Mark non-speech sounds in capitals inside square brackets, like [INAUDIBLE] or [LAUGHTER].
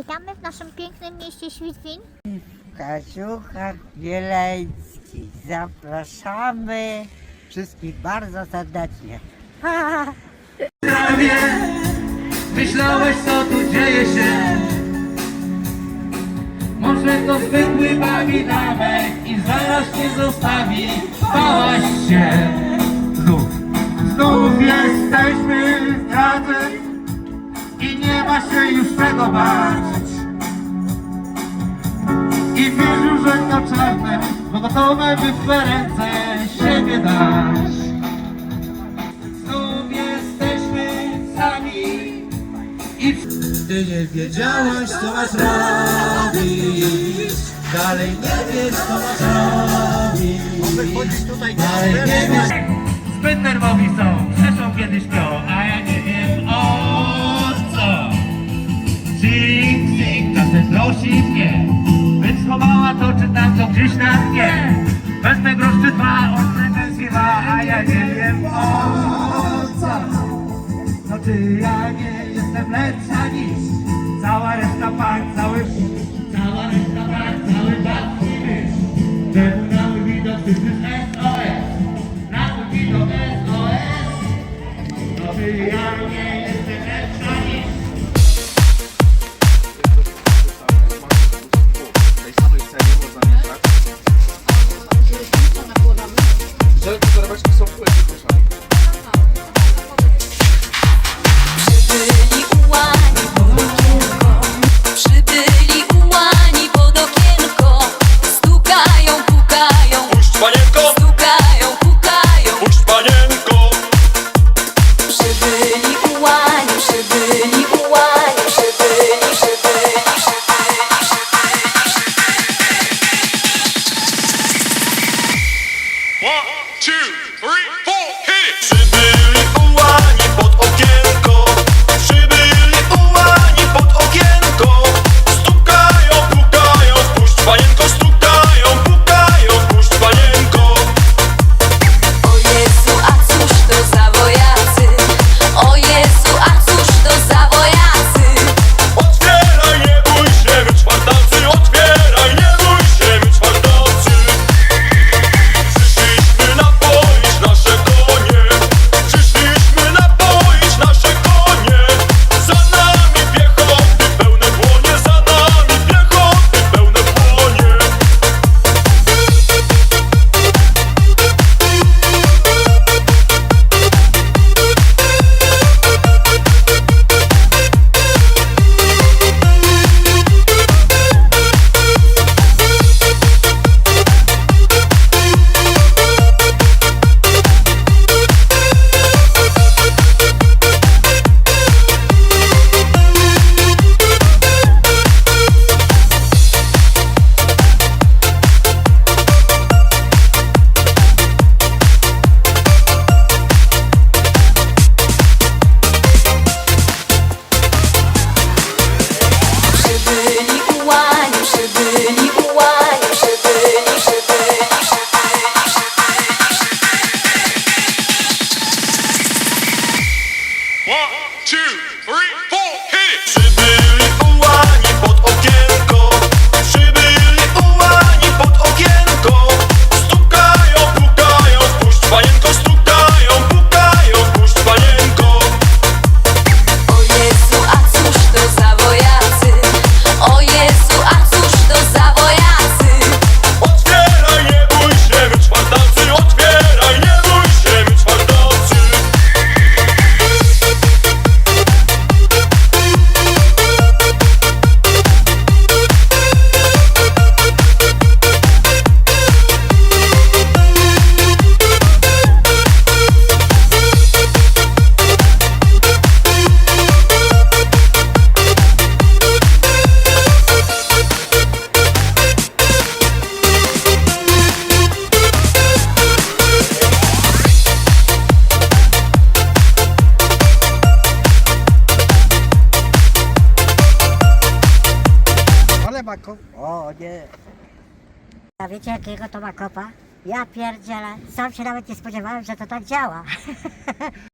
Witamy w naszym pięknym mieście Świdwin. Kaziucha Wieleński. Zapraszamy wszystkich bardzo serdecznie. prawie Myślałeś co tu dzieje się Może to zwykły bawilamek I zaraz cię zostawi Bałaś się Znów Znów jesteśmy Ma się już czego bać I wiesz już, że to czarne Bo gotowe by w ręce siebie dać. Znów jesteśmy sami. I Ty nie wiedziałaś co masz robić. Dalej nie wiesz co masz robić. Dalej nie wiesz. Zbyt nerwowi są, krzyczą kiedy śpią A ja Sing, sing, czasem prosi mnie. Bym schowała to czy tam co gdzieś na dnie. Wezmę grosz czy dwa, on pretensjowa A ja nie wiem o co. No czy ja nie jestem lepsza niż Cała reszta par, cały Cała reszta par, cały bar i mysz Czemu na widok ty Ma. O nie. A wiecie jakiego to ma kopa? Ja pierdzielę, sam się nawet nie spodziewałem, że to tak działa. [LAUGHS]